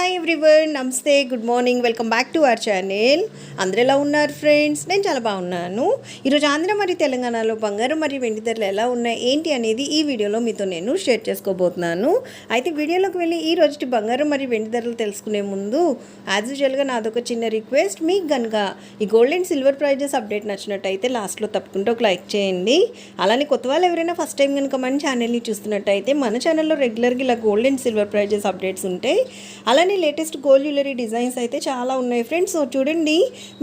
Hi everyone నమస్తే good morning welcome back to our channel అందరూ ఎలా ఉన్నారు ఫ్రెండ్స్ నేను చాలా బాగున్నాను. ఈరోజు ఆంధ్ర మరియు తెలంగాణలో బంగారం మరియు వెండి ధరలు ఎలా ఉన్నాయి ఏంటి అనేది ఈ వీడియోలో మీతో నేను షేర్ చేసుకోబోతున్నాను. అయితే వీడియోలోకి వెళ్ళి ఈ రోజు బంగారం మరియు వెండి ధరలు తెలుసుకునే ముందు యాజ్ యూజువల్గా నాదొక చిన్న రిక్వెస్ట్ మీకు కనుక ఈ gold and silver prices update నచ్చినట్టయితే లాస్ట్లో తప్పకుండా ఒక లైక్ చేయండి. అలానే కొత్త వాళ్ళు ఎవరైనా ఫస్ట్ టైం కనుక మన ఛానల్ని చూస్తున్నట్టయితే మన ఛానల్లో రెగ్యులర్గా ఇలా gold and silver prices updates ఉంటాయి. అలానే లేటెస్ట్ గోల్డ్ జ్యువెలరీ డిజైన్స్ అయితే చాలా ఉన్నాయి ఫ్రెండ్స్. చూడండి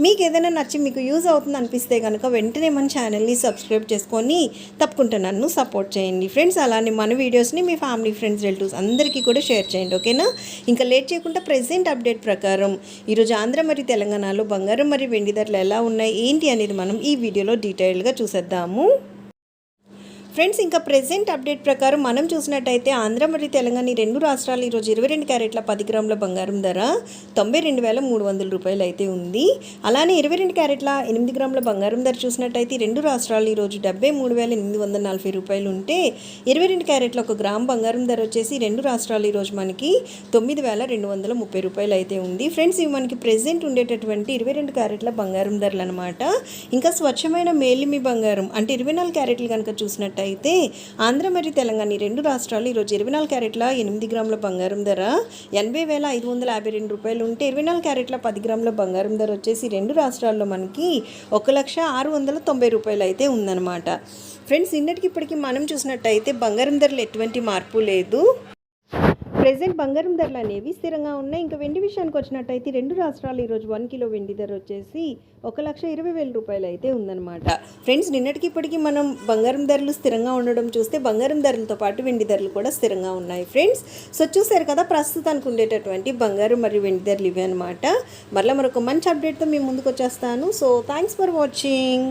మీకు ఏదైనా నచ్చి మీకు యూజ్ అవుతుంది అనిపిస్తే కనుక వెంటనే మన ఛానల్ని సబ్స్క్రైబ్ చేసుకొని తప్పకుండా నన్ను సపోర్ట్ చేయండి ఫ్రెండ్స్. అలానే మన వీడియోస్ని మీ ఫ్యామిలీ ఫ్రెండ్స్ రిలేటివ్స్ అందరికీ కూడా షేర్ చేయండి ఓకేనా? ఇంకా లేట్ చేయకుండా ప్రెసెంట్ అప్డేట్ ప్రకారం ఈరోజు ఆంధ్ర మరియు తెలంగాణలో బంగారం మరియు వెండి ధరలు ఎలా ఉన్నాయి ఏంటి అనేది మనం ఈ వీడియోలో డీటెయిల్గా చూసేద్దాము. ఫ్రెండ్స్ ఇంకా ప్రెసెంట్ అప్డేట్ ప్రకారం మనం చూసినట్టయితే ఆంధ్ర మరియు తెలంగాణ రెండు రాష్ట్రాలు ఈరోజు ఇరవై రెండు క్యారెట్ల పది గ్రాముల బంగారం ధర తొంభై రెండు వేల మూడు వందల రూపాయలు అయితే ఉంది. అలానే ఇరవై రెండు క్యారెట్ల ఎనిమిది గ్రాముల బంగారం ధర చూసినట్టయితే రెండు రాష్ట్రాలు ఈరోజు డెబ్బై మూడు వేల ఎనిమిది వందల నలభై రూపాయలు ఉంటే ఇరవై రెండు క్యారెట్ల ఒక గ్రామ్ బంగారం ధర వచ్చేసి రెండు రాష్ట్రాలు ఈరోజు మనకి తొమ్మిది వేల రెండు వందల ముప్పై రూపాయలు అయితే ఉంది. ఫ్రెండ్స్ ఇవి మనకి ప్రెసెంట్ ఉండేటటువంటి ఇరవై రెండు క్యారెట్ల బంగారం ధరలు అనమాట ఇంకా స్వచ్ఛమైన మేలిమి బంగారం అంటే ఇరవై నాలుగు క్యారెట్లు కనుక చూసినట్టు అయితే ఆంధ్ర మరియు తెలంగాణ ఈ రెండు రాష్ట్రాలు ఈరోజు ఇరవై నాలుగు క్యారెట్ల ఎనిమిది గ్రాముల బంగారం ధర ఎనభై వేల ఐదు వందల యాభై రెండు రూపాయలు ఉంటే ఇరవై నాలుగు క్యారెట్ల పది గ్రాముల బంగారం ధర వచ్చేసి రెండు రాష్ట్రాల్లో మనకి ఒక లక్ష ఆరు వందల తొంభై రూపాయలు అయితే ఉందన్నమాట. ఫ్రెండ్స్ ఇన్నటికి ఇప్పటికి మనం చూసినట్టయితే బంగారం ధరలు ఎటువంటి మార్పు లేదు. ప్రెసెంట్ బంగారం ధరలు అనేవి స్థిరంగా ఉన్నాయి. ఇంకా వెండి విషయానికి వచ్చినట్టయితే రెండు రాష్ట్రాలు ఈరోజు వన్ కిలో వెండి ధర వచ్చేసి ఒక లక్ష ఇరవై వేల రూపాయలు అయితే ఉందన్నమాట. ఫ్రెండ్స్ నిన్నటికి ఇప్పటికీ మనం బంగారం ధరలు స్థిరంగా ఉండడం చూస్తే బంగారం ధరలతో పాటు వెండి ధరలు కూడా స్థిరంగా ఉన్నాయి ఫ్రెండ్స్. సో చూసారు కదా ప్రస్తుతానికి ఉండేటటువంటి బంగారం మరియు వెండి ధరలు ఇవి అనమాట మరలా మరొక మంచి అప్డేట్తో మేము ముందుకు వచ్చేస్తాను. So thanks for watching